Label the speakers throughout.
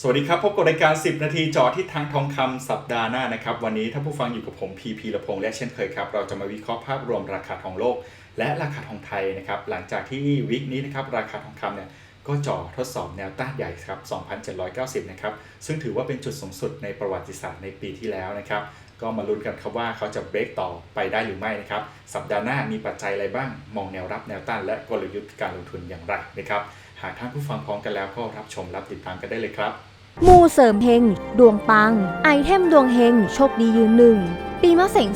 Speaker 1: สวัสดีครับ พบกับรายการ 10 นาทีจอทิศทางทองคำสัปดาห์หน้านะครับ วันนี้ถ้าผู้ฟังอยู่กับผมพีพีละพงและเช่นเคยครับ เราจะมาวิเคราะห์ภาพรวมราคาทองโลก และราคาทองไทยนะครับ หลังจากที่วิกนี้นะครับราคาทองคำเนี่ยก็จ่อทดสอบแนวต้านใหญ่ครับ 2,790 นะครับ ซึ่งถือว่าเป็นจุดสูงสุดในประวัติศาสตร์ในปีที่แล้วนะครับ ก็มาลุ้นกันครับว่าเขาจะเบรกต่อไปได้หรือไม่นะครับ สัปดาห์หน้ามีปัจจัยอะไรบ้าง มองแนวรับแนวต้านและกลยุทธ์การลงทุนอย่างไรนะครับ หากท่านผู้ฟังพร้อมกันแล้วก็รับชมรับติดตามกันได้เลยครับ
Speaker 2: มูเสริมเฮง ดวงปัง ไอเทมดวงเฮง โชคดียืนหนึ่ง ปีมะเสง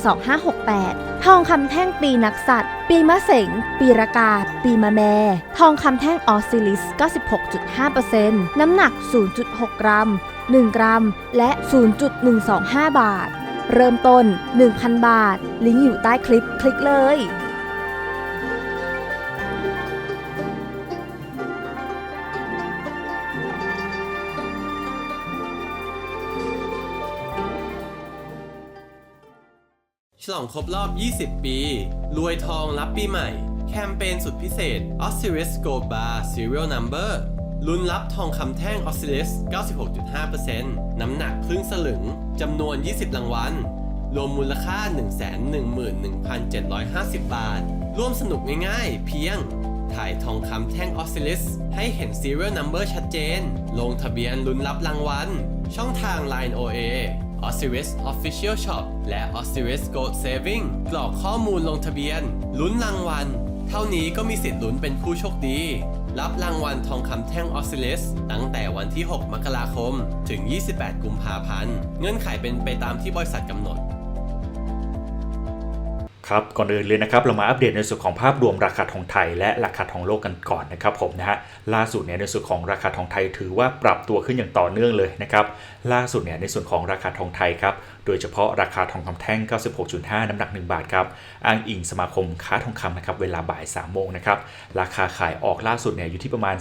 Speaker 2: 2568 ทองคำแท่งปีนักสัตว์ ปีมะเสง ปีรากา ปีมะแม่ ทองคำแท่งออสซิลิส 96.5%น้ำหนัก 0.6 กรัม 1 กรัม และ 0.125 บาท เริ่มต้น 1,000 บาท ลิงก์อยู่ใต้คลิป คลิกเลย
Speaker 3: ลองครบรอบ 20 ปี รวยทองรับปีใหม่ แคมเปญสุดพิเศษ Osiris Gold Bar Serial Number ลุ้นรับทองคำแท่ง Osiris 96.5%น้ำหนักครึ่งสลึงจำนวน 20 รางวัล รวมมูลค่า 111,750 บาท ร่วมสนุกง่ายๆ เพียง ถ่ายทองคำแท่ง Osiris ให้เห็น Serial Number ชัดเจน ลงทะเบียนลุ้นรับรางวัล ช่องทาง Line OA Osiris Official Shop และ Osiris Gold Saving กรอกข้อมูลลงทะเบียน ลุ้นรางวัล เท่านี้ก็มีสิทธิ์ลุ้นเป็นผู้โชคดี รับรางวัลทองคำแท่ง Osiris ตั้งแต่วันที่ 6 มกราคม ถึง 28 กุมภาพันธ์ เงื่อนไขเป็นไปตามที่บริษัทกำหนด
Speaker 1: ครับก่อนอื่นเลยนะครับเรามาอัปเดตในส่วนของภาพรวมราคาทองไทยและราคาทองโลกกันก่อนนะครับผมนะฮะล่าสุดเนี่ยในส่วนของราคาทองไทยถือว่าปรับตัวขึ้นอย่างต่อเนื่องเลยนะครับล่าสุดเนี่ยในส่วนของราคาทองไทยครับ ดยเฉพาะราคาทองคำแท่ง 96.5 น้ำหนัก 1 บาทครับ อ้างอิงสมาคมค้าทองคำนะครับ เวลาบ่าย 3 โมงนะครับ ราคาขายออกล่าสุดเนี่ยอยู่ที่ประมาณ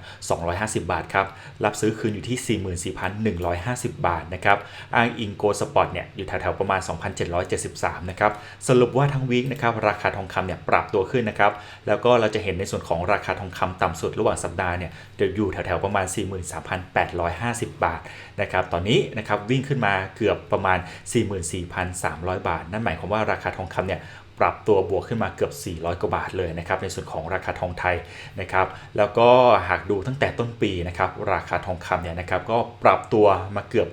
Speaker 1: 44,250 บาทครับ รับซื้อคืนอยู่ที่ 44,150 บาทนะครับ อ้างอิงโกลสปอร์ตเนี่ยอยู่แถวๆประมาณ 2,773 นะครับ สรุปว่าทั้งวีคนะครับราคาทองคำเนี่ยปรับตัวขึ้นนะครับ แล้วก็เราจะเห็นในส่วนของราคาทองคำต่ำสุดระหว่างสัปดาห์เนี่ยจะอยู่แถวๆประมาณ 43,850 บาทนะครับตอนนี้นะครับวิ่งขึ้นมาเกือบประมาณ 44,300 บาท นั่นหมายความว่าราคาทองคำเนี่ย ปรับตัวบวกขึ้นมาเกือบ 400 กว่าบาทเลยนะครับในส่วนของราคาทองไทยนะครับแล้วก็หากดูตั้งแต่ต้นปีนะครับราคาทองคำเนี่ยนะครับก็ปรับตัวมาเกือบ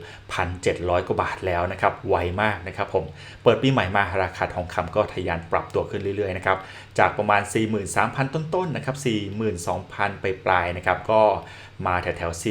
Speaker 1: 1,700 กว่าบาทแล้วนะครับไวมากนะครับผมเปิดปีใหม่มาราคาทองคำก็ทะยานปรับตัวขึ้นเรื่อยๆนะครับจากประมาณ 43,000 ต้นๆนะครับ42,000 ไปปลายนะครับก็มาแถวๆ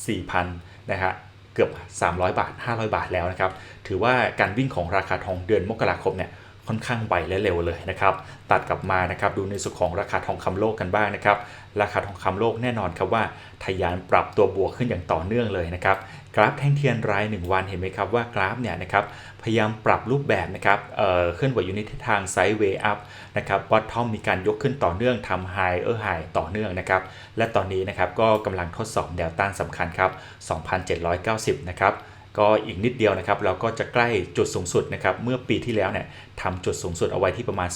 Speaker 1: 44,000นะฮะเกือบ 300 บาท 500 บาทแล้วนะครับ ถือว่าการวิ่งของราคาทองเดือนมกราคมเนี่ย ค่อนข้างไวและเร็วเลยนะครับ ตัดกลับมานะครับดูในส่วนของราคาทองคำโลกกันบ้างนะครับ ราคาทองคำโลกแน่นอนครับว่าทะยานปรับตัวบวกขึ้นอย่างต่อเนื่องเลยนะครับ กราฟแท่งเทียนราย 1 วันเห็นไหมครับว่ากราฟเนี่ยนะครับพยายามปรับรูปแบบนะครับเอ่อเคลื่อนไหวอยู่ในทิศทางไซด์เวย์อัพนะครับบอททอมมีการยกขึ้นต่อเนื่องทำไฮเออร์ไฮต่อเนื่องนะครับ และตอนนี้นะครับก็กำลังทดสอบแนวต้านสำคัญครับ2,790 นะครับก็อีกนิดเดียวนะครับเราก็จะใกล้จุดสูงสุดนะครับเมื่อปีที่แล้วเนี่ย ทำจุดสูงสุดเอาไว้ที่ประมาณ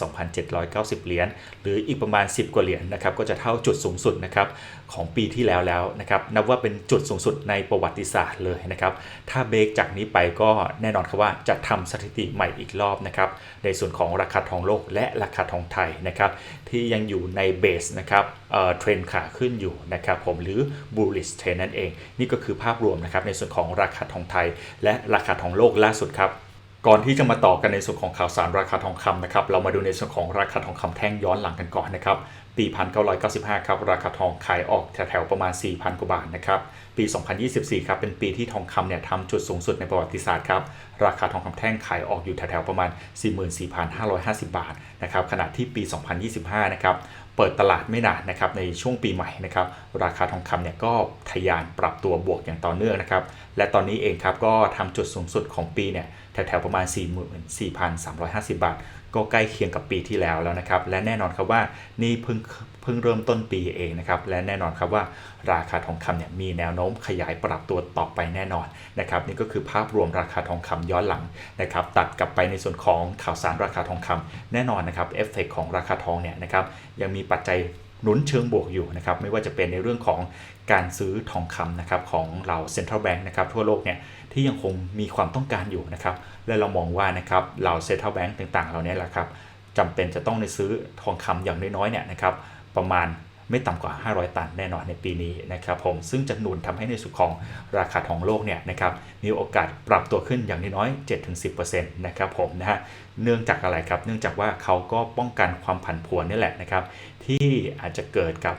Speaker 1: 2,790 เหรียญหรืออีกประมาณ 10 กว่าเหรียญนะครับก็จะเท่าจุดสูงสุดนะครับของปีที่แล้วแล้วนะครับนับว่าเป็นจุดสูงสุดในประวัติศาสตร์เลยนะครับถ้าเบรกจากนี้ไปก็แน่นอนครับว่าจะทำสถิติใหม่อีกรอบนะครับในส่วนของราคาทองโลกและราคาทองไทยนะครับที่ยังอยู่ในเบสนะครับเอ่อเทรนขาขึ้นอยู่นะครับผมหรือ bullish trend นั่นเอง นี่ก็คือภาพรวมนะครับในส่วนของราคาทองไทย และราคาทองโลกล่าสุดครับ ก่อนที่จะมาต่อกันในส่วนของข่าวสารราคาทองคำนะครับ เรามาดูในส่วนของราคาทองคำแท่งย้อนหลังกันก่อนนะครับ ปี 1995 ครับ ราคาทองขายออกแถวๆประมาณ 4,000 กว่าบาทนะครับ ปี 2024 ครับ เป็นปีที่ทองคำเนี่ยทำจุดสูงสุดในประวัติศาสตร์ครับ ราคาทองคำแท่งขายออกอยู่แถวๆประมาณ 44,550 บาทนะครับ ขณะที่ปี 2025 นะครับเปิดตลาดไม่นานนะครับในช่วงปีใหม่นะครับราคาทองคำเนี่ยก็ทะยานปรับตัวบวกอย่างต่อเนื่องนะครับและตอนนี้เองครับก็ทำจุดสูงสุดของปีเนี่ย แถวๆประมาณ 44,350 บาท ก็ใกล้เคียงกับปีที่แล้วแล้วนะครับ และแน่นอนครับว่านี่เพิ่งเพิ่งเริ่มต้นปีเองนะครับ และแน่นอนครับว่าราคาทองคำเนี่ยมีแนวโน้มขยายปรับตัวต่อไปแน่นอนนะครับ นี่ก็คือภาพรวมราคาทองคำย้อนหลังนะครับ ตัดกลับไปในส่วนของข่าวสารราคาทองคำแน่นอนนะครับเอฟเฟกของราคาทองเนี่ยนะครับยังมีปัจจัย หนุนเชิงบวกอยู่นะครับไม่ว่าจะเป็นในเรื่องของการซื้อทองคำนะครับของเราเซ็นทรัลแบงค์นะครับทั่วโลกเนี่ยที่ยังคงมีความต้องการอยู่นะครับและเรามองว่านะครับเราเซ็นทรัลแบงค์ต่างๆ เหล่านี้แหละครับจำเป็นจะต้องในซื้อทองคำอย่างน้อยๆเนี่ยนะครับประมาณ ไม่ต่ำกว่า 500 ตันแน่นอนในปีนี้นะครับผมซึ่งจะหนุนทำให้ในส่วนของราคาทองโลกเนี่ยนะครับมีโอกาสปรับตัวขึ้นอย่างน้อย 7-10%นะครับผมนะฮะเนื่องจากอะไรครับ เนื่องจากว่าเขาก็ป้องกันความผันผวนนี่แหละนะครับที่อาจจะเกิดกับ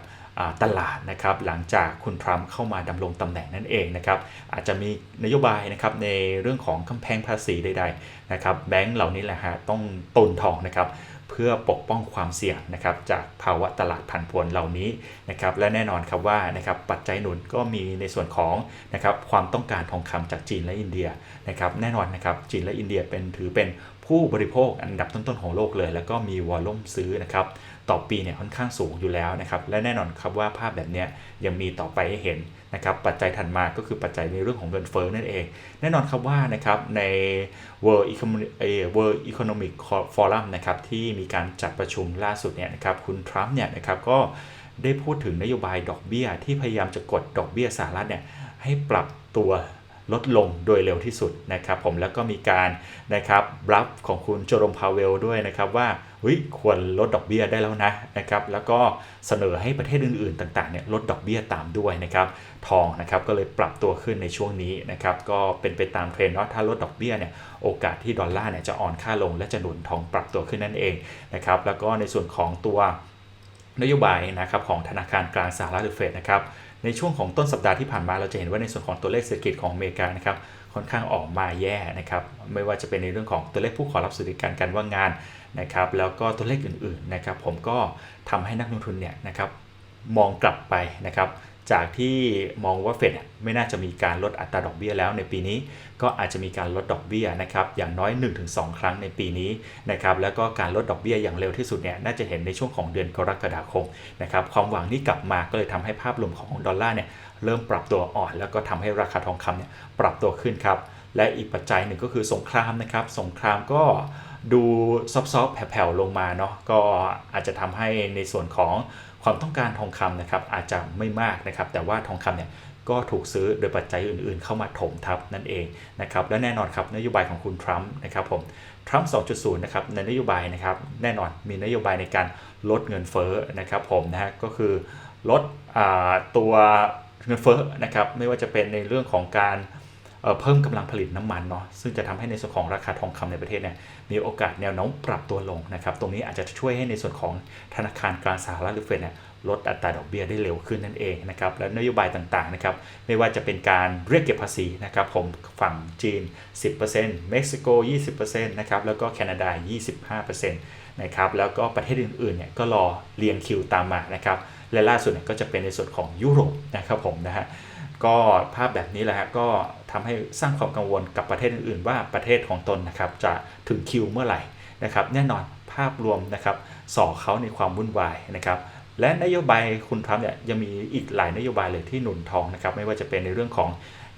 Speaker 1: ตลาดนะครับหลังจากคุณทรัมป์เข้ามาดำรงตำแหน่งนั่นเองนะครับอาจจะมีนโยบายนะครับในเรื่องของกำแพงภาษีใดๆนะครับแบงก์เหล่านี้แหละฮะต้องตุนทองนะครับ พื่อปกป้องความเสี่ยงนะครับจากภาวะตลาดผันผวนเหล่านี้นะครับและแน่นอนครับว่านะครับปัจจัยหนุนก็มีในส่วนของนะครับความต้องการทองคำจากจีนและอินเดียนะครับแน่นอนนะครับจีนและอินเดียเป็นถือเป็น ผู้บริโภคอันดับต้นๆของโลกเลย แล้วก็มีวอลลุ่มซื้อนะครับต่อปีเนี่ยค่อนข้างสูงอยู่แล้วนะครับและแน่นอนครับว่าภาพแบบเนี้ยยังมีต่อไปให้เห็นนะครับปัจจัยถัดมาก็คือปัจจัยในเรื่องของเงินเฟ้อนั่นเอง แน่นอนครับว่านะครับใน World Economic World Economic Forum นะครับที่มีการจัดประชุมล่าสุดเนี่ยนะครับคุณทรัมป์เนี่ยนะครับก็ได้พูดถึงนโยบายดอกเบี้ยที่พยายามจะกดดอกเบี้ยสหรัฐเนี่ยให้ปรับตัว ลดลงโดยเร็วที่สุดนะครับผมแล้วก็มีการนะครับรับของคุณโจรมพาเวลด้วยนะครับว่าเฮ้ยควรลดดอกเบี้ยได้แล้วนะนะครับแล้วก็เสนอให้ประเทศอื่นๆ ต่างๆเนี่ยลดดอกเบี้ยตามด้วยนะครับทองนะครับก็เลยปรับตัวขึ้นในช่วงนี้นะครับก็เป็นไปตามเทรนด์ว่าถ้าลดดอกเบี้ยเนี่ยโอกาสที่ดอลลาร์เนี่ยจะอ่อนค่าลง และจะหนุนทองปรับตัวขึ้นนั่นเองนะครับแล้วก็ในส่วนของตัวนโยบายนะครับของธนาคารกลางสหรัฐหรือเฟดนะครับ ในช่วงของต้นสัปดาห์ที่ผ่านมาเราจะเห็นว่าในส่วนของตัวเลขเศรษฐกิจของอเมริกานะครับค่อนข้างออกมาแย่นะครับไม่ว่าจะเป็นในเรื่องของตัวเลขผู้ขอรับสวัสดิการการว่างงานนะครับแล้วก็ตัวเลขอื่นๆนะครับผมก็ทำให้นักลงทุนเนี่ยนะครับมองกลับไปนะครับ จากที่มองว่าเฟดไม่น่าจะมีการลดอัตราดอกเบี้ยแล้วในปีนี้ ก็อาจจะมีการลดดอกเบี้ยนะครับอย่างน้อย 1-2 ครั้งในปีนี้นะครับแล้วก็การลดดอกเบี้ยอย่างเร็วที่สุดเนี่ยน่าจะเห็นในช่วงของเดือนกรกฎาคมนะครับความหวังนี้กลับมาก็เลยทำให้ภาพรวมของดอลลาร์เนี่ยเริ่มปรับตัวอ่อน แล้วก็ทำให้ราคาทองคำเนี่ยปรับตัวขึ้นครับและอีกปัจจัยหนึ่งก็คือสงครามนะครับสงครามก็ดูซอฟๆแผ่วๆลงมาเนาะก็อาจจะทำให้ในส่วนของ ความต้องการทองคำนะครับอาจจะไม่มากนะครับ แต่ว่าทองคำเนี่ยก็ถูกซื้อโดยปัจจัยอื่นๆ เข้ามาถมทับนั่นเองนะครับและแน่นอนครับนโยบายของคุณทรัมป์นะครับผมทรัมป์ 2.0 นะครับในนโยบายนะครับแน่นอนมีนโยบายในการลดเงินเฟ้อนะครับผมนะฮะก็คือลดอ่าตัวเงินเฟ้อนะครับไม่ว่าจะเป็นในเรื่องของการ เพิ่มกำลังผลิตน้ำมันเนาะซึ่งจะทำให้ในส่วนของราคาทองคำในประเทศเนี่ยมีโอกาสแนวโน้มปรับตัวลงนะครับตรงนี้อาจจะช่วยให้ในส่วนของธนาคารกลางสหรัฐหรือเฟดเนี่ยลดอัตราดอกเบี้ยได้เร็วขึ้นนั่นเองนะครับและนโยบายต่างๆนะครับไม่ว่าจะเป็นการเรียกเก็บภาษีนะครับผมฝั่งจีน 10%เม็กซิโก 20%นะครับแล้วก็แคนาดา 25%นะครับแล้วก็ประเทศอื่นๆเนี่ยก็รอเรียงคิวตามมานะครับและล่าสุดเนี่ยก็จะเป็นในส่วนของยุโรปนะครับผมนะฮะก็ภาพแบบนี้แหละฮะก็ ทำให้สร้างความกังวลกับประเทศอื่นๆ ว่าประเทศของตนนะครับจะถึงคิวเมื่อไหร่นะครับแน่นอนภาพรวมนะครับส่อเขาในความวุ่นวายนะครับและนโยบายคุณทรัมป์เนี่ยยังมีอีกหลายนโยบายเลยที่หนุนทองนะครับไม่ว่าจะเป็นในเรื่องของ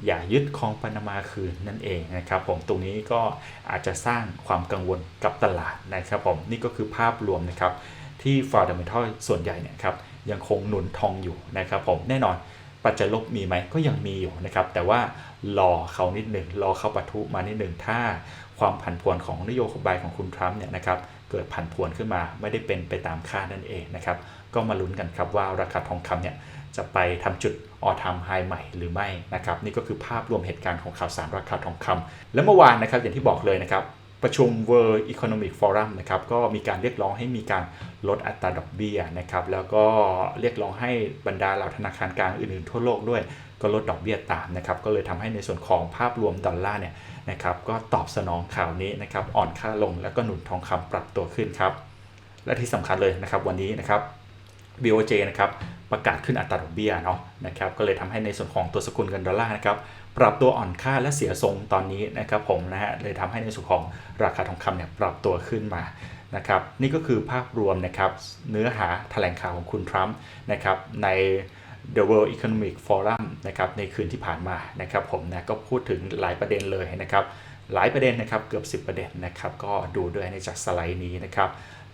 Speaker 1: อย่ายึดคลองปานามาคืนนั่นเองนะครับผมตรงนี้ก็อาจจะสร้างความกังวลกับตลาดนะครับผมนี่ก็คือภาพรวมนะครับที่ฟ u n d a m e n t a l ส่วนใหญ่เนี่ยครับยังคงหนุนทองอยู่นะครับผมแน่นอน ปัจจัยลบมีไหมก็ยังมีอยู่นะครับ แต่ว่ารอเขานิดหนึ่งรอเขาปะทุมานิดหนึ่งถ้าความผันผวนของนโยบายของคุณทรัมป์เนี่ยนะครับเกิดผันผวนขึ้นมาไม่ได้เป็นไปตามคาดนั่นเองนะครับ ก็มาลุ้นกันครับว่าราคาทองคำเนี่ยจะไปทำจุดออทามไฮใหม่หรือไม่นะครับ นี่ก็คือภาพรวมเหตุการณ์ของข่าวสารราคาทองคำและเมื่อวานนะครับอย่างที่บอกเลยนะครับ ประชุม World Economic Forum นะครับก็มีการเรียกร้องให้มีการ ลดอัตราดอกเบี้ยนะครับแล้วก็เรียกร้องให้บรรดาเหล่าธนาคารกลางอื่นๆทั่วโลกด้วยก็ลดดอกเบี้ยตามนะครับก็เลยทำให้ในส่วนของภาพรวมดอลลาร์เนี่ยนะครับก็ตอบสนองข่าวนี้นะครับอ่อนค่าลงแล้วก็หนุนทองคำปรับตัวขึ้นครับและที่สำคัญเลยนะครับวันนี้นะครับ BOJ นะครับประกาศขึ้นอัตราดอกเบี้ยเนาะนะครับก็เลยทำให้ในส่วนของตัวสกุลเงินดอลลาร์นะครับปรับตัวอ่อนค่าและเสียทรงตอนนี้นะครับผมนะฮะเลยทำให้ในส่วนของราคาทองคำเนี่ยปรับตัวขึ้นมา นะครับนี่ก็คือภาพรวมนะครับเนื้อหาแถลงข่าวของคุณทรัมป์นะครับใน The World Economic Forum นะครับในคืนที่ผ่านมานะครับผมนะก็พูดถึงหลายประเด็นเลยนะครับหลายประเด็นนะครับเกือบ 10 ประเด็นนะครับก็ดูด้วยในจากสไลด์นี้นะครับ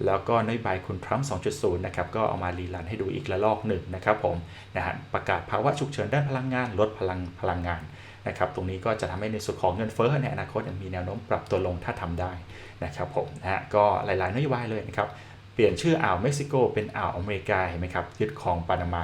Speaker 1: แล้วก็นโยบายคุณทรัมป์ 2.0 นะครับก็เอามารีลันให้ดูอีกระลอกหนึ่งนะครับผมนะฮะประกาศภาวะฉุกเฉินด้านพลังงาน ลดพลังพลังงาน นะครับตรงนี้ก็จะทำให้ในส่วนของเงินเฟ้อในอนาคตมีแนวโน้มปรับตัวลงถ้าทำได้นะครับผมนะฮะก็หลายๆนโยบายเลยนะครับเปลี่ยนชื่ออ่าวเม็กซิโกเป็นอ่าวอเมริกาเห็นไหมครับยึดครองปานามา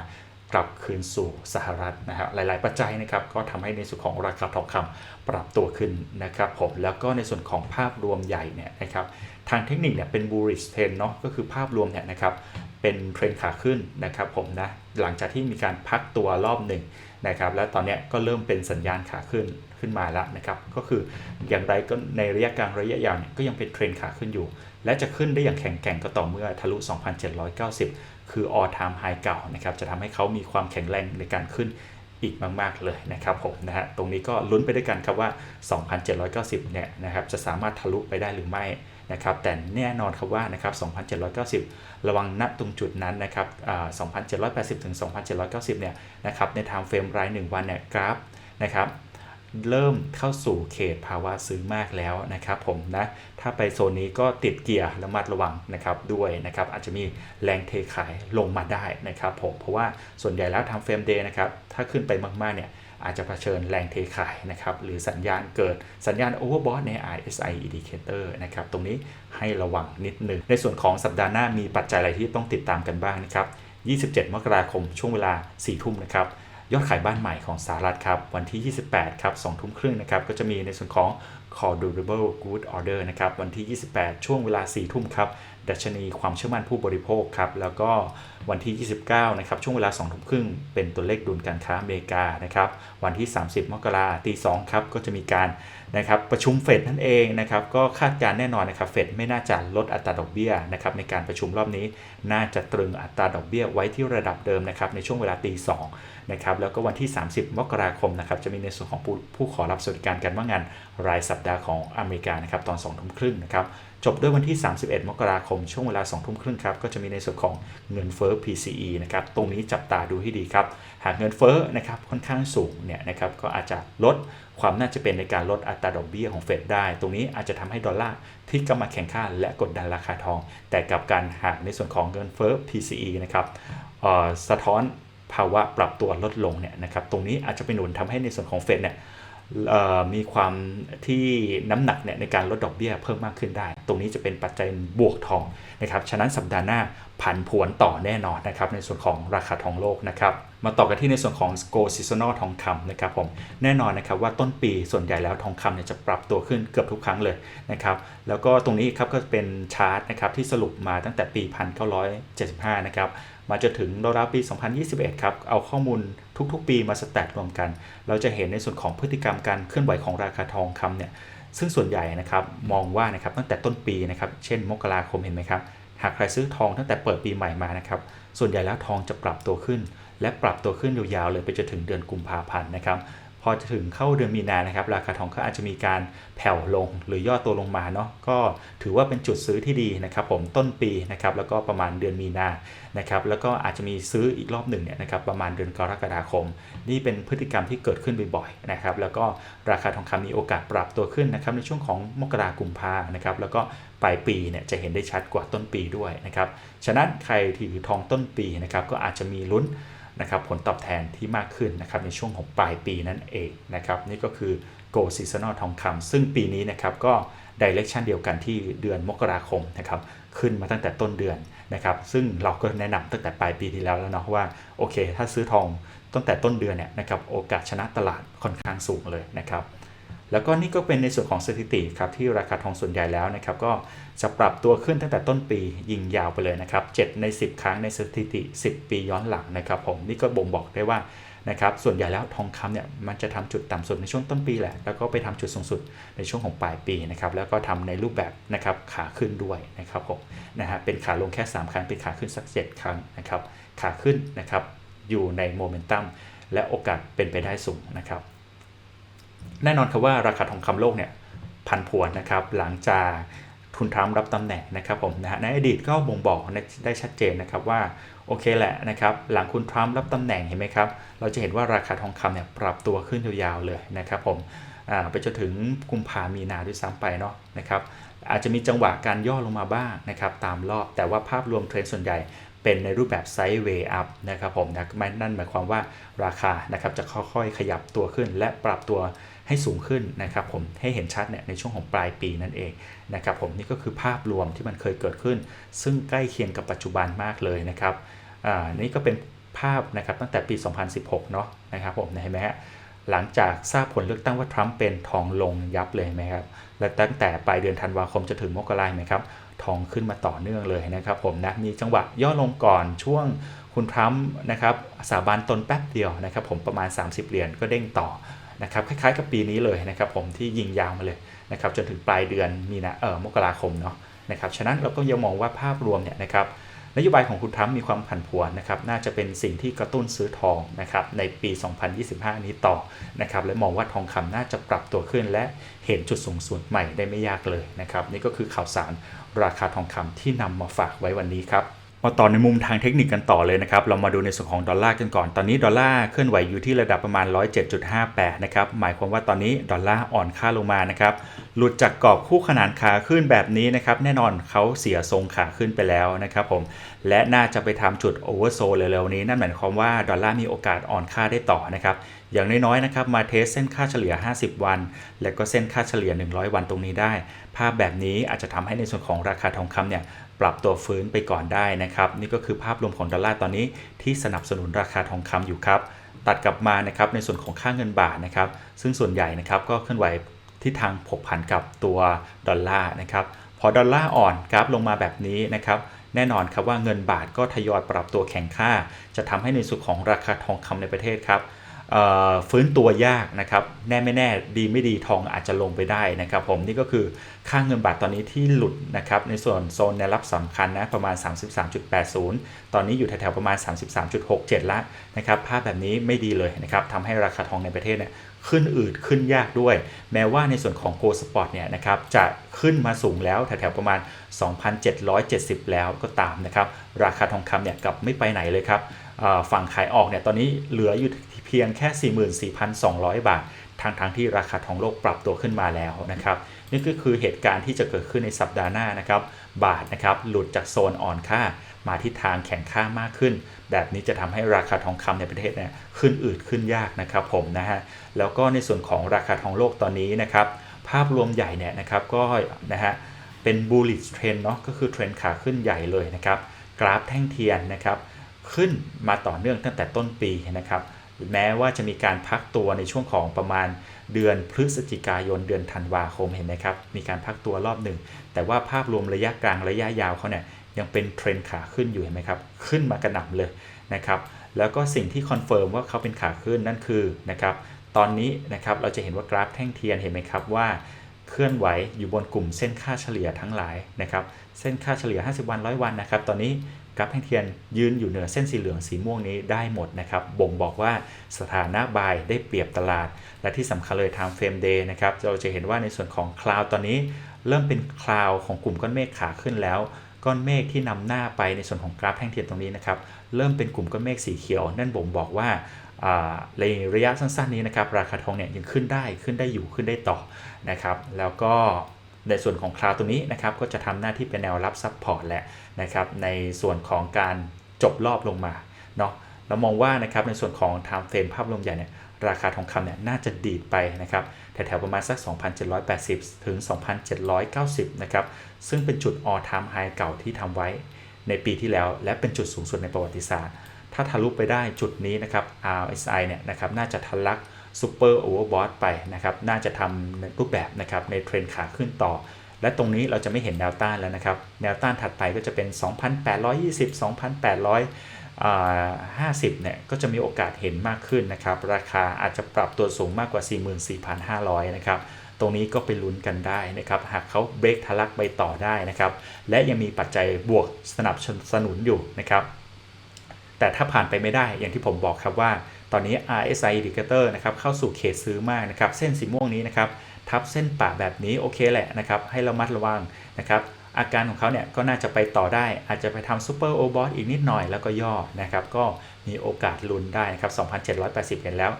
Speaker 1: กลับคืนสู่สหรัฐนะฮะหลาย ๆ ปัจจัยนะครับก็ทำให้ในส่วนของราคาทองคำปรับตัวขึ้นนะครับผมแล้วก็ในส่วนของภาพรวมใหญ่เนี่ยนะครับทางเทคนิคเนี่ยเป็น bullish trend เนาะก็คือภาพรวมเนี่ยนะครับเป็นเทรนขาขึ้นนะครับผมนะหลังจากที่มีการพักตัวรอบหนึ่ง นะครับแล้วตอนนี้ก็เริ่มเป็นสัญญาณขาขึ้นขึ้นมาแล้วนะครับก็คืออย่างไรก็ในระยะกลางระยะยาวเนี่ยก็ยังเป็นเทรนขาขึ้นอยู่ และจะขึ้นได้อย่างแข็งแกร่งก็ต่อเมื่อทะลุ 2,790 คือ all time high เก่านะครับจะทำให้เขามีความแข็งแรงในการขึ้นอีกมาก ๆ เลยนะครับผมนะฮะตรงนี้ก็ลุ้นไปด้วยกันครับว่า 2,790 เนี่ยนะครับจะสามารถทะลุไปได้หรือไม่ นะครับแต่แน่นอนครับว่านะครับ2,790 ระวังณตรงจุดนั้นนะครับอ่า2,780 ถึง 2,790 เนี่ยนะครับใน time frame ราย 1 วันเนี่ยกราฟนะครับเริ่มเข้าสู่เขตภาวะซื้อมากแล้วนะครับผมนะถ้าไปโซนนี้ก็ติดเกียร์ระมัดระวังนะครับด้วยนะครับอาจจะมีแรงเทขายลงมาได้นะครับผมเพราะว่าส่วนใหญ่แล้วทำเฟรมเดย์นะครับถ้าขึ้นไปมากๆเนี่ย อาจจะเผชิญแรงเทขายนะครับหรือสัญญาณเกิดสัญญาณ overbought ใน RSI indicator นะครับตรงนี้ให้ระวังนิดหนึ่งในส่วนของสัปดาห์หน้ามีปัจจัยอะไรที่ต้องติดตามกันบ้างนะครับ27 มกราคมช่วงเวลา 4 ทุ่มนะครับยอดขายบ้านใหม่ของสหรัฐครับ วันที่ 28 ครับ2ทุ่มครึ่งนะครับ ก็จะมีในส่วนของ Call Durable Good Order นะครับ วันที่ 28 ช่วงเวลา 4 ทุ่มครับ ดัชนีความเชื่อมั่นผู้บริโภคครับแล้วก็วันที่ 29 นะครับ ช่วงเวลา2ทุ่มครึ่งเป็นตัวเลขดุลการค้าอเมริกานะครับ วันที่ 30 มกราตี2ครับ ก็จะมีการนะครับประชุมเฟดนั่นเองนะครับ ก็คาดการแน่นอนนะครับ เฟดไม่น่าจะลดอัตราดอกเบี้ยนะครับในการประชุมรอบนี้ น่าจะตรึงอัตราดอกเบี้ยไว้ที่ระดับเดิมนะครับในช่วงเวลาตี2นะครับ แล้วก็วันที่ 30 มกราคมนะครับ จะมีในส่วนของผู้ผู้ขอรับสวัสดิการการว่างงานรายสัปดาห์ของอเมริกานะครับ ตอน2ทุ่มครึ่งนะครับ จบด้วยวันที่ 31 มกราคม ช่วงเวลา 2 ทุ่มครึ่งครับ ก็จะมีในส่วนของเงินเฟ้อ PCE นะครับ ตรงนี้จับตาดูให้ดีครับ หากเงินเฟ้อนะครับค่อนข้างสูงเนี่ยนะครับก็อาจจะลดความน่าจะเป็นในการลดอัตราดอกเบี้ยของเฟดได้ ตรงนี้อาจจะทำให้ดอลลาร์ที่กำมาแข่งข้าและกดดันราคาทอง แต่กับการหากในส่วนของเงินเฟ้อ PCE นะครับสะท้อนภาวะปรับตัวลดลงเนี่ยนะครับ ตรงนี้อาจจะเป็นหนุนทำให้ในส่วนของเฟดเนี่ย มีความที่น้ำหนักเนี่ยในการลดดอกเบี้ยเพิ่มมากขึ้นได้ ตรงนี้จะเป็นปัจจัยบวกทองนะครับฉะนั้นสัปดาห์หน้าผันผวนต่อแน่นอนนะครับในส่วนของราคาทองโลกนะครับมาต่อกันที่ในส่วนของ Go Seasonal ทองคำนะครับผมแน่นอนนะครับว่าต้นปีส่วนใหญ่แล้วทองคำเนี่ยจะปรับตัวขึ้นเกือบทุกครั้งเลยนะครับแล้วก็ตรงนี้ครับก็เป็นชาร์ตนะครับที่สรุปมาตั้งแต่ปี 1975 นะครับ มาจนถึงราวๆปี 2021 ครับ เอาข้อมูลทุกๆ ปีมาสแตทรวมกัน เราจะเห็นในส่วนของพฤติกรรมการเคลื่อนไหวของราคาทองคำเนี่ย ซึ่งส่วนใหญ่นะครับมองว่านะครับตั้งแต่ต้นปีนะครับ เช่น มกราคมเห็นไหมครับ หากใครซื้อทองตั้งแต่เปิดปีใหม่มานะครับ ส่วนใหญ่แล้วทองจะปรับตัวขึ้น และปรับตัวขึ้นยาวๆเลยไปจนถึงเดือนกุมภาพันธ์นะครับ พอจะถึงเข้าเดือนมีนานะครับ ราคาทองก็อาจจะมีการแผ่วลงหรือย่อตัวลงมาเนาะก็ถือว่าเป็นจุดซื้อที่ดีนะครับ ผมต้นปีนะครับแล้วก็ประมาณเดือนมีนานะครับแล้วก็อาจจะมีซื้ออีกรอบหนึ่งเนี่ยนะครับประมาณเดือนกรกฎาคม นี่เป็นพฤติกรรมที่เกิดขึ้นบ่อยๆนะครับแล้วก็ราคาทองคำมีโอกาสปรับตัวขึ้นนะครับในช่วงของมกรากุมภานะครับแล้วก็ปลายปีเนี่ยจะเห็นได้ชัดกว่าต้นปีด้วยนะครับฉะนั้นใครที่ถือทองต้นปีนะครับก็อาจจะมีลุ้น นะครับผลตอบแทนที่มากขึ้นนะครับในช่วงของปลายปีนั่นเองนะครับนี่ก็คือ Gold Seasonal ทองคำซึ่งปีนี้นะครับก็ Direction เดียวกันที่เดือนมกราคมนะครับขึ้นมาตั้งแต่ต้นเดือนนะครับซึ่งเราก็แนะนำตั้งแต่ปลายปีที่แล้วแล้วเนาะว่าโอเค ถ้าซื้อทองตั้งแต่ต้นเดือนเนี่ยนะครับโอกาสชนะตลาดค่อนข้างสูงเลยนะครับ แล้วก็นี่ก็เป็นในส่วนของสถิติครับที่ราคาทองส่วนใหญ่แล้วนะครับก็จะปรับตัวขึ้นตั้งแต่ต้นปียิงยาวไปเลยนะครับ 7 ใน 10 ครั้งในสถิติ 10 ปีย้อนหลังนะครับผมนี่ก็บ่งบอกได้ว่านะครับส่วนใหญ่แล้วทองคำเนี่ยมันจะทำจุดต่ำสุดในช่วงต้นปีแหละ แล้วก็ไปทำจุดสูงสุดในช่วงของปลายปีนะครับแล้วก็ทำในรูปแบบนะครับขาขึ้นด้วยนะครับผมนะฮะเป็นขาลงแค่ 3 ครั้งเป็นขาขึ้นสัก 7 ครั้งนะครับขาขึ้นนะครับอยู่ในโมเมนตัมและโอกาสเป็นไปได้สูงนะครับ แน่นอนครับว่าราคาทองคำโลกเนี่ยพันผวนนะครับหลังจากคุณทรัมป์รับตำแหน่งนะครับผมนะฮะในอดีตก็บ่งบอกได้ชัดเจนนะครับว่าโอเคแหละนะครับหลังคุณทรัมป์รับตำแหน่งเห็นไหมครับเราจะเห็นว่าราคาทองคำเนี่ยปรับตัวขึ้นยาวๆเลยนะครับผมไปจนถึงกุมภามีนาด้วยซ้ำไปเนาะนะครับอาจจะมีจังหวะการย่อลงมาบ้างนะครับตามรอบแต่ว่าภาพรวมเทรนด์ส่วนใหญ่เป็นในรูปแบบไซด์เวย์อัพนะครับผมนะนั่นหมายความว่าราคานะครับจะค่อยๆขยับตัวขึ้นและปรับตัว ให้สูงขึ้นนะครับผมให้เห็นชัดเนี่ยในช่วงของปลายปีนั่นเองนะครับผมนี่ก็คือภาพรวมที่มันเคยเกิดขึ้น ซึ่งใกล้เคียงกับปัจจุบันมากเลยนะครับอ่านี่ก็เป็นภาพนะครับตั้งแต่ปี 2016 เนาะนะครับผมเห็นไหมฮะหลังจากทราบผลเลือกตั้งว่าทรัมป์เป็นทองลงยับเลยเห็นไหมครับและตั้งแต่ปลายเดือนธันวาคมจะถึงมกราคมนะครับทองขึ้นมาต่อเนื่องเลยนะครับผมนะมีจังหวะย่อลงก่อนช่วงคุณทรัมป์นะครับสาบานตนแป๊บเดียวนะครับผมประมาณ 30 เหรียญก็เด้งต่อ นะครับคล้ายๆกับปีนี้เลยนะครับผมที่ยิงยาวมาเลยนะครับจนถึงปลายเดือนมีนาเอ่อมกราคมเนาะนะครับฉะนั้นเราก็ยังมองว่าภาพรวมเนี่ยนะครับนโยบายของคุณทรัมป์มีความผันผวนนะครับน่าจะเป็นสิ่งที่กระตุ้นซื้อทองนะครับในปี 2025 นี้ต่อนะครับและมองว่าทองคำน่าจะปรับตัวขึ้น และเห็นจุดสูงสุดใหม่ได้ไม่ยากเลยนะครับนี่ก็คือข่าวสารราคาทองคำที่นำมาฝากไว้วันนี้ครับ มาต่อในมุมทางเทคนิคกันต่อเลยนะครับ เรามาดูในส่วนของดอลลาร์กันก่อน ตอนนี้ดอลลาร์เคลื่อนไหวอยู่ที่ระดับประมาณ 107.58 นะครับ หมายความว่าตอนนี้ดอลลาร์อ่อนค่าลงมานะครับ หลุดจากกรอบคู่ขนานขาขึ้นแบบนี้นะครับ แน่นอนเขาเสียทรงขาขึ้นไปแล้วนะครับผม และน่าจะไปทำจุดโอเวอร์โซเร็วๆนี้ นั่นหมายความว่าดอลลาร์มีโอกาสอ่อนค่าได้ต่อนะครับ อย่างน้อยๆนะครับ มาเทสเส้นค่าเฉลี่ย 50 วัน และก็เส้นค่าเฉลี่ย 100 วันตรงนี้ได้ ภาพแบบนี้อาจจะทำให้ในส่วนของราคาทองคำเนี่ย ปรับตัวฟื้นไปก่อนได้นะครับ นี่ก็คือภาพรวมของดอลลาร์ตอนนี้ที่สนับสนุนราคาทองคำอยู่ครับ ตัดกลับมานะครับในส่วนของค่าเงินบาทนะครับ ซึ่งส่วนใหญ่นะครับก็เคลื่อนไหวที่ทางผกผันกับตัวดอลลาร์นะครับพอดอลลาร์อ่อนกราฟลงมาแบบนี้นะครับแน่นอนครับว่าเงินบาทก็ทยอยปรับตัวแข็งค่า จะทำให้ในส่วนของราคาทองคำในประเทศครับ ฟื้นตัวยากนะครับแน่ไม่แน่ดีไม่ดีทองอาจจะลงไปได้นะครับผมนี่ก็คือค่าเงินบาทตอนนี้ที่หลุดนะครับในส่วนโซนแนวรับสำคัญนะประมาณ 33.80 ตอนนี้อยู่แถวๆประมาณ 33.67 ละนะครับภาพแบบนี้ไม่ดีเลยนะครับทำให้ราคาทองในประเทศเนี่ยขึ้นอืดขึ้นยากด้วย แม้ว่าในส่วนของโกลสปอร์ตเนี่ยนะครับจะขึ้นมาสูงแล้วแถวๆประมาณ 2,770 แล้วก็ตามนะครับราคาทองคำเนี่ยกลับไม่ไปไหนเลยครับ ฝั่งขายออกเนี่ยตอนนี้เหลืออยู่เพียงแค่ 44,200 บาททางทางที่ราคาทองโลกปรับตัวขึ้นมาแล้วนะครับนี่ก็คือเหตุการณ์ที่จะเกิดขึ้นในสัปดาห์หน้านะครับบาทนะครับหลุดจากโซนอ่อนค่า มาทิศทางแข็งค่ามากขึ้น แบบนี้จะทำให้ราคาทองคำในประเทศเนี่ยขึ้นอืดขึ้นยากนะครับผมนะฮะแล้วก็ในส่วนของราคาทองโลกตอนนี้นะครับภาพรวมใหญ่เนี่ยนะครับก็นะฮะเป็น bullish trend เนาะก็คือเทรนด์ขาขึ้นใหญ่เลยนะครับกราฟแท่งเทียนนะครับ ขึ้นมาต่อเนื่องตั้งแต่ต้นปีนะครับแม้ว่าจะมีการพักตัวในช่วงของประมาณเดือนพฤศจิกายนเดือนธันวาคมเห็นไหมครับ มีการพักตัวรอบหนึ่ง แต่ว่าภาพรวมระยะกลางระยะยาวเขาเนี่ยยังเป็นเทรนขาขึ้นอยู่เห็นไหมครับ ขึ้นมากระหน่ำเลยนะครับแล้วก็สิ่งที่คอนเฟิร์มว่าเขาเป็นขาขึ้นนั่นคือนะครับตอนนี้นะครับเราจะเห็นว่ากราฟแท่งเทียนเห็นไหมครับว่าเคลื่อนไหวอยู่บนกลุ่มเส้นค่าเฉลี่ยทั้งหลายนะครับเส้นค่าเฉลี่ย 50 วัน 100 วันนะครับตอนนี้ กราฟแท่งเทียนยืนอยู่เหนือเส้นสีเหลืองสีม่วงนี้ได้หมดนะครับบ่งบอกว่าสถานะบายได้เปรียบตลาด และที่สำคัญเลย time frame day นะครับเราจะเห็นว่าในส่วนของคลาวตอนนี้ เริ่มเป็นคลาวของกลุ่มก้อนเมฆขาขึ้นแล้วก้อนเมฆที่นำหน้าไปในส่วนของกราฟแท่งเทียนตรงนี้นะครับเริ่มเป็นกลุ่มก้อนเมฆสีเขียว นั่นบ่งบอกว่าอ่าในระยะสั้นๆนี้นะครับราคาทองเนี่ยยังขึ้นได้ขึ้นได้อยู่ขึ้นได้ต่อนะครับแล้วก็ ในส่วนของคลาวตัวนี้นะครับก็จะทำหน้าที่เป็นแนวรับซับพอร์ตแหละนะครับในส่วนของการจบรอบลงมาเนาะเรามองว่านะครับในส่วนของ time frame ภาพรวมใหญ่เนี่ยราคาทองคำเนี่ยน่าจะดีดไปนะครับแถวๆประมาณสัก 2,780 ถึง 2,790 นะครับ ซึ่งเป็นจุด all time high เก่าที่ทำไว้ในปีที่แล้ว และเป็นจุดสูงสุดในประวัติศาสตร์ ถ้าทะลุไปได้จุดนี้นะครับ RSI เนี่ยนะครับน่าจะทะลัก Super Overbought ไปนะครับ น่าจะทำในรูปแบบนะครับในเทรนขาขึ้นต่อ และตรงนี้เราจะไม่เห็นแนวต้านแล้วนะครับ แนวต้านถัดไปก็จะเป็น 2,820 2,800อ่า50 เนี่ย ก็จะมีโอกาสเห็นมากขึ้นนะครับ ราคาอาจจะปรับตัวสูงมากกว่า 44,500 นะครับ ตรงนี้ก็ไปลุ้นกันได้นะครับ หากเขาเบรกทะลักไปต่อได้นะครับ และยังมีปัจจัยบวกสนับสนุนอยู่นะครับ แต่ถ้าผ่านไปไม่ได้อย่างที่ผมบอกครับว่า ตอนนี้ RSI indicator นะครับเข้าสู่เขตซื้อมากนะครับ เส้นสีม่วงนี้นะครับทับเส้นป่าแบบนี้โอเคแหละนะครับให้ระมัดระวังนะครับอาการของเขาเนี่ยก็น่าจะไปต่อได้อาจจะไปทำซูเปอร์โอบอสอีกนิดหน่อยแล้วก็ย่อนะครับก็มีโอกาสลุ้นได้นะครับ2,780 เห็นแล้ว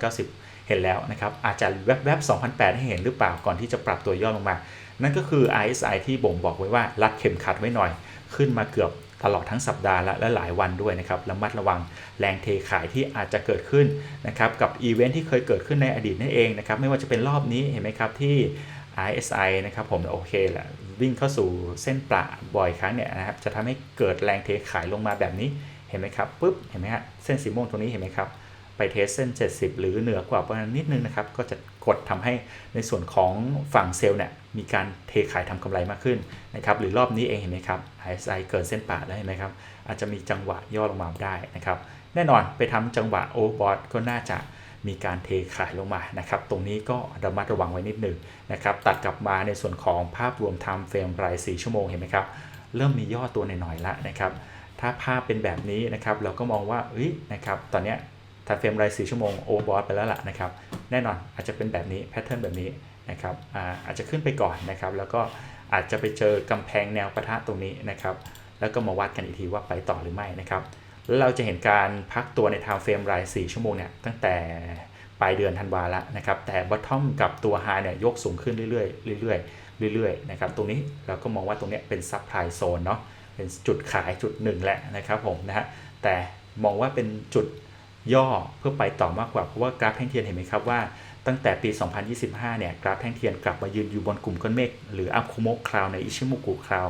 Speaker 1: 2,790 เห็นแล้วนะครับอาจจะแวบๆ2,800ให้เห็นหรือเปล่าก่อนที่จะปรับตัวย่อลงมา นั่นก็คือ RSI ที่บ่งบอกไว้ว่ารัดเข็มขัดไว้หน่อย ขึ้นมาเกือบ ตลอดทั้งสัปดาห์และและหลายวันด้วยนะครับระมัดระวังแรงเทขายที่อาจจะเกิดขึ้นนะครับกับอีเวนท์ที่เคยเกิดขึ้นในอดีตนั่นเองนะครับไม่ว่าจะเป็นรอบนี้เห็นไหมครับที่ RSI นะครับผมโอเคแหละวิ่งเข้าสู่เส้นประบ่อยครั้งเนี่ยนะครับจะทำให้เกิดแรงเทขายลงมาแบบนี้เห็นไหมครับปุ๊บเห็นไหมฮะเส้นสีม่วงตรงนี้เห็นไหมครับไปเทสเส้น 70 หรือเหนือกว่าประมาณนิดนึงนะครับก็จะกดทำให้ในส่วนของฝั่งเซลล์เนี่ย มีการเทขายทำกำไรมากขึ้นนะครับหรือรอบนี้เองเห็นไหมครับ RSI เกินเส้นป่าแล้วเห็นไหมครับอาจจะมีจังหวะย่อลงมาได้นะครับแน่นอนไปทำจังหวะโอเวอร์บอทก็น่าจะมีการเทขายลงมานะครับ ตรงนี้ก็ระมัดระวังไว้นิดหนึ่งนะครับ ตัดกลับมาในส่วนของภาพรวมไทม์เฟรมราย 4 ชั่วโมงเห็นไหมครับ เริ่มมีย่อตัวหน่อยๆแล้วนะครับ ถ้าภาพเป็นแบบนี้นะครับ เราก็มองว่าเอ้ยนะครับ ตอนเนี้ยถ้าเฟรมราย 4 ชั่วโมงโอเวอร์บอทไปแล้วล่ะนะครับ แน่นอนอาจจะเป็นแบบนี้แพทเทิร์นแบบนี้ นะครับอาจจะขึ้นไปก่อนนะครับ แล้วก็อาจจะไปเจอกำแพงแนวปะทะตรงนี้นะครับ แล้วก็มาวัดกันอีกทีว่าไปต่อหรือไม่นะครับแล้วเราจะเห็นการพักตัวในไทม์เฟรมราย 4 ชั่วโมงเนี่ยตั้งแต่ปลายเดือนธันวาละนะครับ แต่บอททอมกับตัวไฮเนี่ยยกสูงขึ้นเรื่อยๆเรื่อยๆเรื่อยๆนะครับตรงนี้เราก็มองว่าตรงนี้เป็นซับไพรโซนเนาะเป็นจุดขายจุดหนึ่งแหละนะครับผมนะฮะแต่มองว่าเป็นจุดย่อเพื่อไปต่อมากกว่าเพราะว่ากราฟแท่งเทียนเห็นไหมครับว่า ตั้งแต่ปี 2025 เนี่ย กราฟแท่งเทียนกลับมายืนอยู่บนกลุ่มก้อนเมฆหรืออัพคุโมะคราวในอิชิมุกุคราว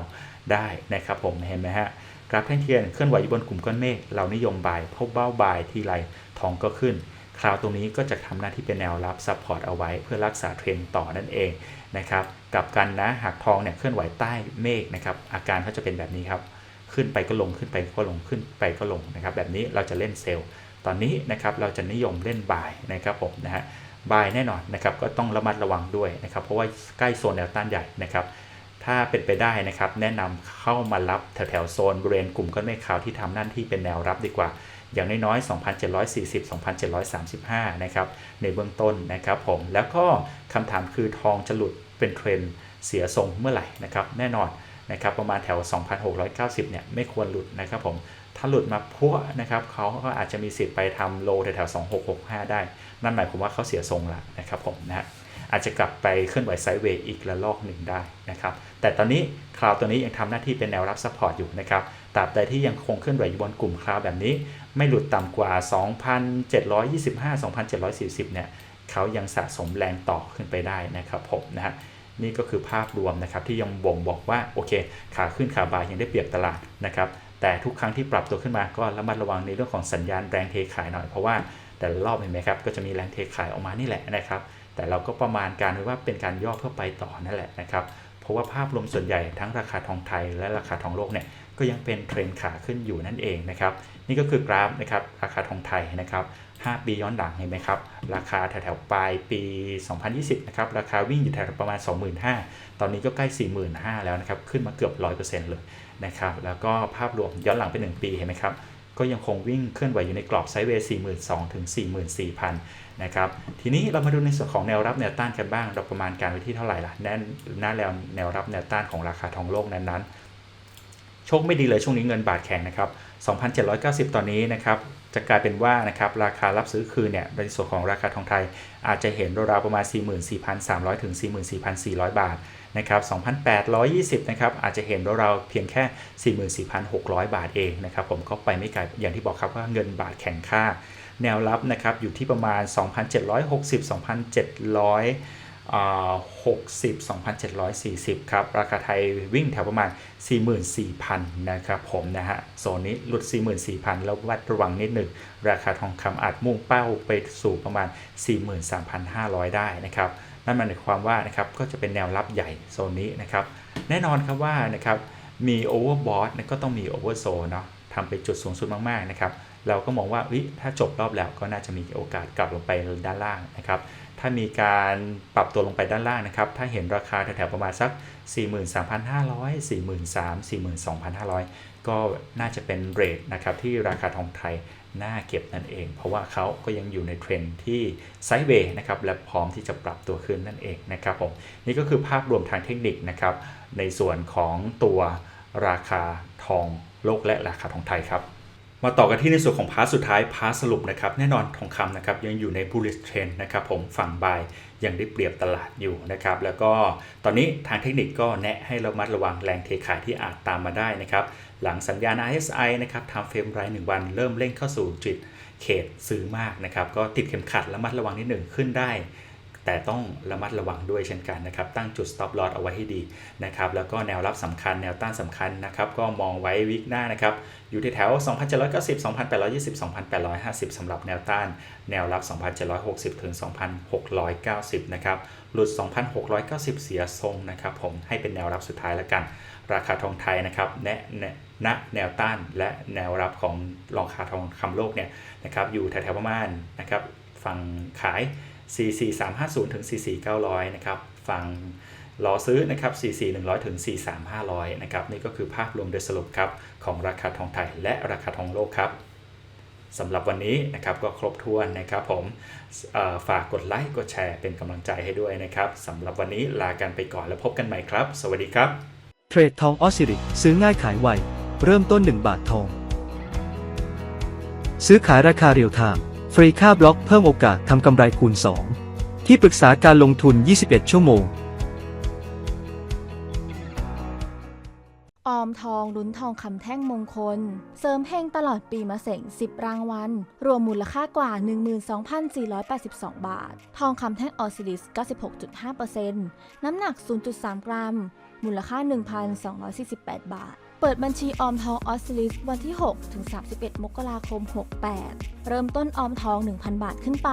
Speaker 1: ได้นะครับผม เห็นไหมฮะ กราฟแท่งเทียนเคลื่อนไหวอยู่บนกลุ่มก้อนเมฆ เรานิยมบายพราะเบ้าบายทีไรทองก็ขึ้น คราวตรงนี้ก็จะทำหน้าที่เป็นแนวรับซัพพอร์ตเอาไว้ เพื่อรักษาเทรนต่อนั่นเองนะครับกลับกันนะ หากทองเนี่ยเคลื่อนไหวใต้เมฆนะครับ อาการเขาจะเป็นแบบนี้ครับ ขึ้นไปก็ลง ขึ้นไปก็ลง ขึ้นไปก็ลงนะครับ แบบนี้เราจะเล่นเซลล์ ตอนนี้นะครับ เราจะนิยมเล่นบายนะครับผมนะฮะ บายแน่นอนนะครับก็ต้องระมัดระวังด้วยนะครับเพราะว่าใกล้โซนแนวต้านใหญ่นะครับถ้าเป็นไปได้นะครับแนะนำเข้ามารับแถวๆโซนบริเวณกลุ่มก้อนเมฆขาวที่ทำหน้าที่เป็นแนวรับดีกว่า อย่างน้อยๆ 2,740 2,735 นะครับในเบื้องต้นนะครับผมแล้วก็คำถามคือทองจะหลุดเป็นเทรนเสียทรงเมื่อไหร่นะครับแน่นอนนะครับประมาณแถว 2,690 เนี่ยไม่ควรหลุดนะครับผม ถ้าหลุดมาพัวนะครับเขาก็อาจจะมีสิทธิ์ไปทำโลแถวๆ2665 ได้ นั่นหมายความว่าเขาเสียทรงละนะครับผมนะฮะอาจจะกลับไปเคลื่อนไหวไซด์เวย์อีกระลอกหนึ่งได้นะครับแต่ตอนนี้คราวตัวนี้ยังทำหน้าที่เป็นแนวรับซัพพอร์ตอยู่นะครับตราบใดที่ยังคงเคลื่อนไหวอยู่บนกลุ่มคราวแบบนี้ ไม่หลุดต่ำกว่า 2,725 2,740 เนี่ยเขายังสะสมแรงต่อขึ้นไปได้นะครับผมนะฮะนี่ก็คือภาพรวมนะครับที่ยังบ่งบอกว่าโอเค ขาขึ้นขาบายยังได้เปรียบตลาดนะครับ แต่ทุกครั้งที่ปรับตัวขึ้นมาก็ระมัดระวังในเรื่องของสัญญาณแรงเทขายหน่อยเพราะว่าแต่ละรอบเห็นไหมครับก็จะมีแรงเทขายออกมานี่แหละนะครับ แต่เราก็ประมาณการไว้ว่าเป็นการย่อเพื่อไปต่อนั่นแหละนะครับเพราะว่าภาพรวมส่วนใหญ่ทั้งราคาทองไทยและราคาทองโลกเนี่ยก็ยังเป็นเทรนขาขึ้นอยู่นั่นเองนะครับนี่ก็คือกราฟนะครับราคาทองไทยนะครับ5 ปีย้อนหลังเห็นไหมครับ ราคาแถวๆปลายปี 2020 นะครับ ราคาวิ่งอยู่แถวประมาณ 25,000 ตอนนี้ก็ใกล้ 45,000 แล้วนะครับ ขึ้นมาเกือบ 100%เลย นะครับ แล้วก็ภาพรวมย้อนหลังเป็น1ปีเห็นไหมครับ ก็ยังคงวิ่งเคลื่อนไหวอยู่ในกรอบไซด์เวย์42,000 ถึง 44,000 นะครับ ทีนี้เรามาดูในส่วนของแนวรับแนวต้านกันบ้าง เราประมาณการไว้ที่เท่าไหร่ล่ะ แน่นหน้าแนวแนวรับแนวต้านของราคาทองโลกนั้นๆ โชคไม่ดีเลยช่วงนี้เงินบาทแข็งนะครับ 2,790 ตอนนี้นะครับจะกลายเป็นว่านะครับราคารับซื้อคืนเนี่ยในส่วนของราคาทองไทยอาจจะเห็นราวๆประมาณ 44,300 ถึง 44,400 บาท นะครับ2,820นะครับอาจจะเห็นเราๆเพียงแค่ 44,600 บาทเองนะครับผมก็ไปไม่ไกลอย่างที่บอกครับว่าเงินบาทแข็งค่า แนวรับนะครับอยู่ที่ประมาณ 2,760 2,700 60 2,740 ครับ ราคาไทยวิ่งแถวประมาณ 44,000 นะครับผมนะฮะ โซนนี้หลุด 44,000 แล้ววัดระวังนิดหนึ่ง ราคาทองคำอาจมุ่งเป้าไปสู่ประมาณ 43,500 ได้นะครับ นั่นหมายความว่านะครับก็จะเป็นแนวรับใหญ่โซนนี้นะครับแน่นอนครับว่านะครับมีโอเวอร์บอทก็ต้องมีโอเวอร์โซเนาะทำไปจุดสูงสุดมากๆนะครับเราก็มองว่าถ้าจบรอบแล้วก็น่าจะมีโอกาสกลับลงไปด้านล่างนะครับถ้ามีการปรับตัวลงไปด้านล่างนะครับ ถ้าเห็นราคาแถวๆประมาณสัก 43,500 43,000 42,500 ก็น่าจะเป็นเรทนะครับที่ราคาทองไทย น่าเก็บนั่นเอง เพราะว่าเขาก็ยังอยู่ในเทรนที่ไซด์เวย์นะครับและพร้อมที่จะปรับตัวขึ้นนั่นเองนะครับผมนี่ก็คือภาพรวมทางเทคนิคนะครับในส่วนของตัวราคาทองโลกและราคาทองไทยครับมาต่อกันที่ในส่วนของพาร์ทสุดท้ายพาร์ทสรุปนะครับแน่นอนทองคำนะครับยังอยู่ใน bullish trend นะครับผมฝั่งบาย ยังได้เปรียบตลาดอยู่นะครับ แล้วก็ตอนนี้ทางเทคนิคก็แนะให้ระมัดระวังแรงเทขายที่อาจตามมาได้นะครับ หลังสัญญาณ RSI นะครับทำเฟรมราย1วันเริ่มเร่งเข้าสู่จุดเขตซื้อมากนะครับ ก็ติดเข็มขัดระมัดระวังนิดหนึ่งขึ้นได้ แต่ต้องระมัดระวังด้วยเช่นกันนะครับ ตั้งจุด stop loss เอาไว้ให้ดีนะครับ แล้วก็แนวรับสำคัญ แนวต้านสำคัญนะครับ ก็มองไว้วิกหน้านะครับ อยู่ที่แถว 2,790 2,820 2,850สำหรับแนวต้าน แนวรับ 2,760 ถึง 2,690 นะครับ หลุด 2,690 เสียทรงนะครับ ผมให้เป็นแนวรับสุดท้ายแล้วกัน ราคาทองไทยนะครับแนะณแนวต้านและแนวรับของราคาทองคำโลกเนี่ยนะครับอยู่แถวๆประมาณนะครับฝั่งขาย 44350 ถึง 44900 นะครับ ฝั่งรอซื้อนะครับ 44100 ถึง 43500 นะครับ นี่ก็คือภาพรวมโดยสรุปครับ ของราคาทองไทยและราคาทองโลกครับสำหรับวันนี้นะครับก็ครบถ้วนนะครับผมฝากกดไลค์กดแชร์เป็นกำลังใจให้ด้วยนะครับสำหรับวันนี้ลากันไปก่อนแล้วพบกันใหม่ครับ สวัสดีครับ
Speaker 4: เทรดทองออสซิริซื้อง่ายขายไว เริ่มต้น 1 บาททอง ซื้อขายราคาเรียลไทม์ ฟรีค่าบล็อกเพิ่มโอกาสทำกำไรคูณ 2 ที่ปรึกษาการลงทุน 21 ชั่วโมง
Speaker 2: ออมทองลุ้นทองคำแท่งมงคล เสริมเฮงตลอดปีมะเสง10 รางวัล รวมมูลค่ากว่า 12,482 บาท ทองคำแท่งออซิลิส 96.5%น้ำหนัก 0.3 กรัม มูลค่า 1,248 บาท เปิดบัญชีออมทองออสซิลิสวันที่ 6 ถึง 31 มกราคม 68 เริ่มต้นออมทอง 1,000 บาทขึ้นไป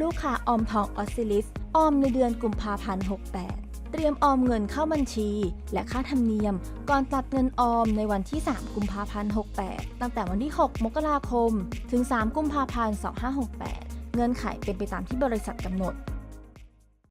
Speaker 2: ลูกค้าออมทองออสซิลิสออมในเดือนกุมภาพันธ์ 68 เตรียมออมเงินเข้าบัญชี และค่าธรรมเนียม ก่อนตัดเงินออมในวันที่ 3 กุมภาพันธ์ 68 ตั้งแต่วันที่ 6 มกราคม ถึง 3 กุมภาพันธ์ 2568 เงื่อนไขเป็นไปตามที่บริษัทกำหนด